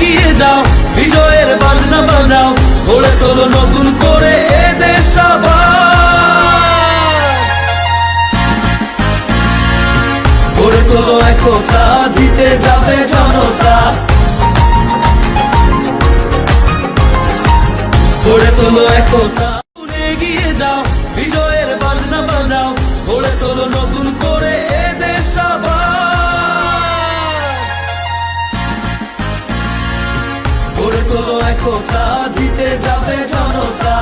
এগিয়ে যাও, বিজয়ের বাজনা বাজাও, গড়ে তোলো নতুন করে এ দেশ। গড়ে তোলো একতা, জিতে যাবে জনতা গড়ে তোলো একতা, এগিয়ে যাও, বিজয়ের বাজনা বাজাও, গড়ে তোলো নতুন করে হলো একতা জিতে যাবে জনতা।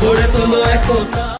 গড়ে তোলো একতা।